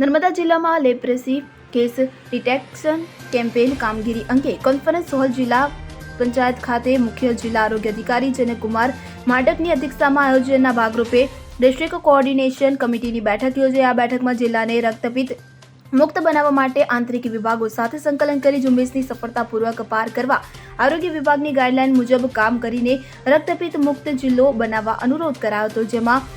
નર્મદા જિલ્લામાં leprosy case detection campaign કામગીરી અંગે કોન્ફરન્સ હોલ જિલ્લા પંચાયત ખાતે મુખ્ય જિલ્લા આરોગ્ય અધિકારી જનકુમાર માડકની અધ્યક્ષતામાં આયોજનના ભાગરૂપે ડિસ્ટ્રિક્ટ કોઓર્ડિનેશન કમિટીની બેઠક યોજાઈ. આ બેઠકમાં જિલ્લાને રક્તપિત્ત મુક્ત બનાવવા માટે આંતરિક વિભાગો સાથે સંકલન કરી ઝુંબેશની સફળતાપૂર્વક પાર કરવા આરોગ્ય વિભાગની ગાઈડલાઈન મુજબ કામ કરીને રક્તપિત્ત મુક્ત જિલ્લો બનાવવા અનુરોધ કરાયો હતો, જેમાં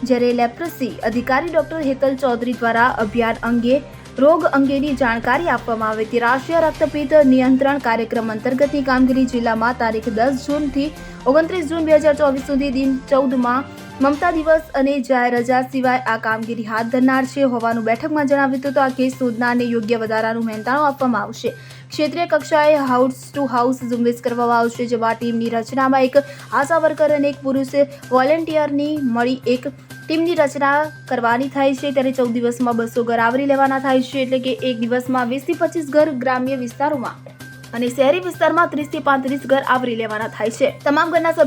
જ્યારે લેપ્રસી અધિકારી ડોક્ટર હેતલ ચૌધરી દ્વારા અભિયાન અંગે રોગ અંગેની જાણકારી આપવામાં આવી હતી રાષ્ટ્રીય રક્તપિત્ત નિયંત્રણ કાર્યક્રમ અંતર્ગતની કામગીરી જિલ્લામાં તારીખ દસ જૂનથી ઓગણત્રીસ જૂન બે હજાર ચોવીસ સુધી દિન ચૌદમાં મમતા દિવસ અને જાહેર રજા સિવાય આ કામગીરી હાથ ધરનાર છે હોવાનું બેઠકમાં જણાવ્યું હતું તો આ કેસ શોધનારને યોગ્ય વધારાનું મહેનતાણું આપવામાં આવશે. ક્ષેત્રીય કક્ષાએ હાઉસ ટુ હાઉસ ઝુંબેશ કરવામાં આવશે, જેમાં ટીમની રચનામાં એક આશા વર્કર અને એક પુરુષ વોલેન્ટિયરની મળી એક ટીમની રચના કરવાની થાય છે. ત્યારે ચૌદ દિવસમાં બસો ઘર આવરી લેવાના થાય છે, એટલે કે એક દિવસમાં વીસથી પચીસ ઘર ગ્રામ્ય વિસ્તારોમાં અને શહેરી વિસ્તારમાં ત્રીસથી પાંત્રીસ ઘર આવરી લેવાના થાય છે. તમામ ઘરના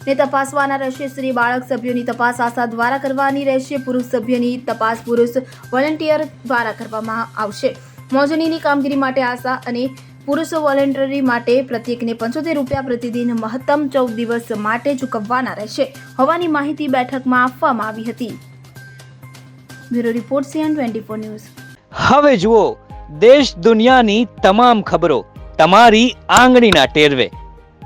સભ્યોને તપાસવાના રહેશે. સ્ત્રી બાળક સભ્યોની તપાસ આશા દ્વારા કરવાની રહેશે. પુરુષ સભ્યની તપાસ પુરુષ વોલેન્ટિયર દ્વારા કરવામાં આવશે. મોજણીની કામગીરી માટે આશા અને પુરુષ વોલેન્ટરી માટે પ્રત્યેકને પંચોતેર રૂપિયા પ્રતિદિન મહત્તમ ચૌદ દિવસ માટે ચૂકવવાના રહેશે. હોવાની માહિતી બેઠકમાં આપવામાં આવી હતી. Bureau report CN twenty four news. હવે જુઓ, દેશ દુનિયાની તમામ ખબરો તમારી આંગળીના ટેરવે.